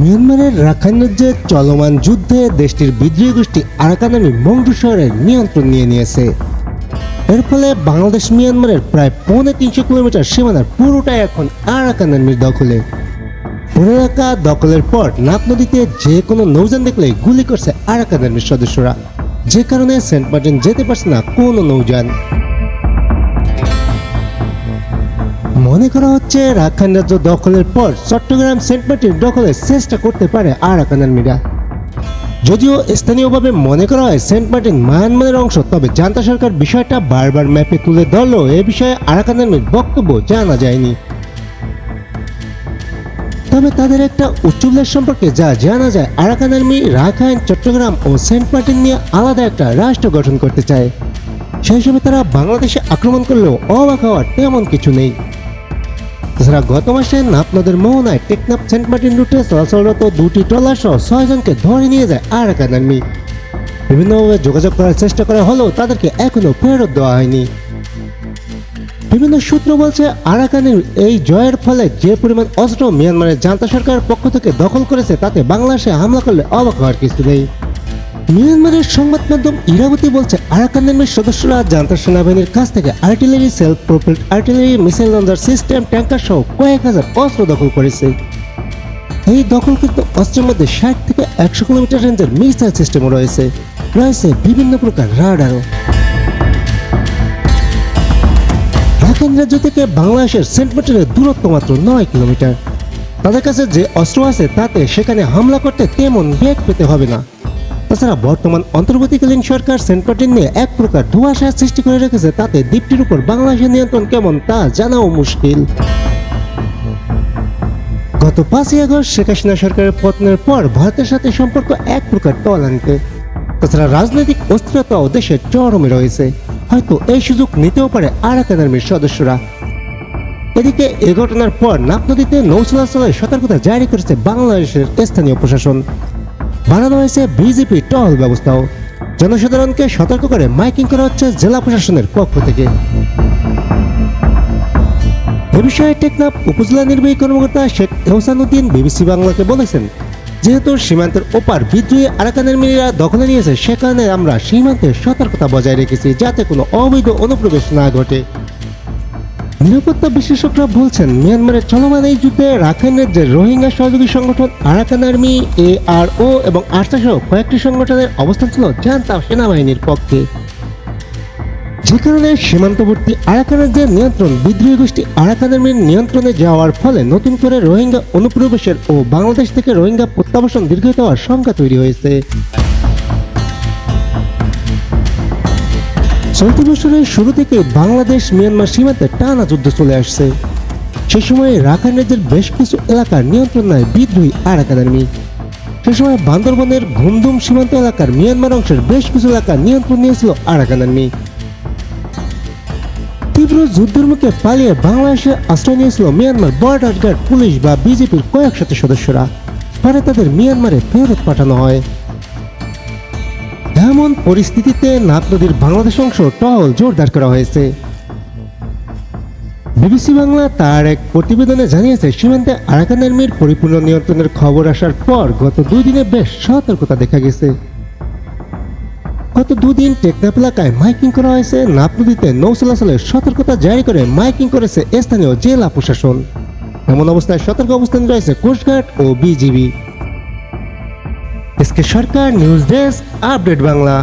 মিয়ানমারের রাখাইন রাজ্যে চলমান যুদ্ধে দেশটির বিদ্রোহী গোষ্ঠী আরাকান আর্মি শহরের নিয়ন্ত্রণ নিয়ে নিয়েছে। এর ফলে বাংলাদেশ মিয়ানমারের প্রায় পৌনে তিনশো কিলোমিটার সীমানার পুরোটাই এখন আরাকান আর্মির দখলে এলাকা দখলের পর নাপ নদীতে যে কোনো নৌযান দেখলে গুলি করছে আরাকান সদস্যরা। যে কারণে সেন্ট মার্টিন যেতে পারছে না কোনো নৌযান। মনে করা হচ্ছে রাখাইন রাজ্য দখলের পর চট্টগ্রাম সেন্ট মার্টিন দখলের চেষ্টা করতে পারে আরাকান আর্মিরা যদিও স্থানীয়ভাবে মনে করা হয় সেন্ট মার্টিন মায়ানমারের অংশ, তবে জান্তা সরকার বিষয়টা বারবার ম্যাপে তুলে ধরলেও এ বিষয়ে আরাকান বক্তব্য জানা যায়নি। তবে তাদের একটা উচ্চুল্লেখ সম্পর্কে যা জানা যায় আরাকান আর্মি রাখাইন, চট্টগ্রাম ও সেন্ট মার্টিন নিয়ে আলাদা একটা রাষ্ট্র গঠন করতে চায়। সেই হিসেবে তারা বাংলাদেশে আক্রমণ করলেও অবাক হওয়ার তেমন কিছু নেই। এছাড়া গত মাসে নাপনদের মোহনায় টেকনাফ সেন্ট মার্টিন রুটে চলাচলরত দুটি ট্রলার সহ ছয়জনকে ধরে নিয়ে যায় আরাকান আর্মি। বিভিন্নভাবে যোগাযোগ করার চেষ্টা করা হলেও তাদেরকে এখনও ফেরত দেওয়া হয়নি। বিভিন্ন সূত্র বলছে, আরাকানের এই জয়ের ফলে যে পরিমাণ অস্ত্র মিয়ানমারের জান্তা সরকারের পক্ষ থেকে দখল করেছে তাতে বাংলাদেশে হামলা করলে অবাক হওয়ার কিছু নেই। মিয়ানমারের সংবাদ মাধ্যম ইরাবতী বলছে, আরাকান আর্মির সদস্যরা জান্তা সেনাবাহিনীর কাছ থেকে artillery self propelled artillery missile launcher system, tanker সহ কয়েক হাজার অস্ত্র দখল করেছে। এই দখলকৃত অস্ত্রের মধ্যে ষাট থেকে একশো কিলোমিটার রেঞ্জের মিসাইল সিস্টেমও রয়েছে। রয়েছে বিভিন্ন প্রকার রাডারও। রাখাইন রাজ্য থেকে বাংলাদেশের সেন্ট মার্টিনের দূরত্ব মাত্র নয় কিলোমিটার। তাদের কাছে যে অস্ত্র আছে, তাতে সেখানে হামলা করতে তেমন বেগ পেতে হবে না। তাছাড়া বর্তমান অন্তর্বর্তীকালীন সরকার সেন্ট নিয়ে এক প্রকার ধোঁয়াশা সৃষ্টি করে রেখেছে, তাতে দ্বীপটির উপর বাংলাদেশের নিয়ন্ত্রণ কেমন তা জানাও মুশকিল। গত পাঁচই আগস্ট শেখ হাসিনা সরকারের পতনের পর ভারতের সাথে সম্পর্ক এক প্রকার তলানিতে তাছাড়া রাজনৈতিক অস্থিরতাও দেশের চরমে রয়েছে। হয়তো এই সুযোগ নিতেও পারে আরাকান আর্মির সদস্যরা। এদিকে এ ঘটনার পর নাপ নদীতে নৌ চলাচলের সতর্কতা জারি করেছে বাংলাদেশের স্থানীয় প্রশাসন। বাড়ানো হয়েছে বিজেপি টহল ব্যবস্থাও। জনসাধারণকে সতর্ক করে মাইকিং করা হচ্ছে জেলা প্রশাসনের পক্ষ থেকে। এ বিষয়ে টেকনাফ উপজেলা নির্বাহী কর্মকর্তা শেখ এহসানুদ্দিন বিবিসি বাংলাকে বলেছেন, যেহেতু সীমান্তের ওপার বিদ্রোহী আরাকানের মিলিরা দখলে নিয়েছে, সে কারণে আমরা সীমান্তে সতর্কতা বজায় রেখেছি যাতে কোনো অবৈধ অনুপ্রবেশ না ঘটে। নিরাপত্তা বিশেষজ্ঞরা বলছেন, মিয়ানমারের চলমান এই যুদ্ধে রাখাইন রাজ্যের রোহিঙ্গা সহযোগী সংগঠন, আরাকান আর্মি এ আর ও এবং আর্সা সহ কয়েকটি সংগঠনের অবস্থান ছিল জান্তা সেনাবাহিনীর পক্ষে। যে কারণে সীমান্তবর্তী আরাকান রাজ্যের নিয়ন্ত্রণ, বিদ্রোহী গোষ্ঠী আরাকান আর্মির নিয়ন্ত্রণে যাওয়ার ফলে নতুন করে রোহিঙ্গা অনুপ্রবেশের ও বাংলাদেশ থেকে রোহিঙ্গা প্রত্যাবাসন দীর্ঘায়িত হওয়ার শঙ্কা তৈরি হয়েছে। চলতি বছরের শুরু থেকে বাংলাদেশ মিয়ানমার সীমান্তে টানা যুদ্ধ চলে আসছে। সে সময় রাখাইন রাজ্যের বেশ কিছু এলাকার নিয়ন্ত্রণ নেয় বিদ্রোহী আরাকান আর্মি সে সময় বান্দরবনের ঘুমদুম সীমান্ত এলাকার মিয়ানমার অংশের বেশ কিছু এলাকার নিয়ন্ত্রণ নিয়েছিল আরাকান আর্মি তীব্র যুদ্ধের মুখে পালিয়ে বাংলাদেশে আশ্রয় নিয়েছিল মিয়ানমার বর্ডার গার্ড, পুলিশ বা বিজেপির কয়েক শত সদস্যরা। পরে তাদের মিয়ানমারে ফেরত পাঠানো হয়। এমন পরিস্থিতিতে নাত নদীর বাংলাদেশ অংশ টহল জোরদার করা হয়েছে। বিবিসি বাংলা তার এক প্রতিবেদনে জানিয়েছে, সীমান্তে আরাকান আর্মির পরিপূর্ণ নিয়ন্ত্রণের খবর আসার পর গত দুই দিনে বেশ সতর্কতা দেখা গেছে। গত দুদিন টেকনাফ এলাকায় মাইকিং করা হয়েছে। নাপ নদীতে নৌ চলাচলের সতর্কতা জারি করে মাইকিং করেছে স্থানীয় জেলা প্রশাসন। এমন অবস্থায় সতর্ক অবস্থানে রয়েছে কোস্টগার্ড ও BGB. SK Sarkar news desk update Bangla.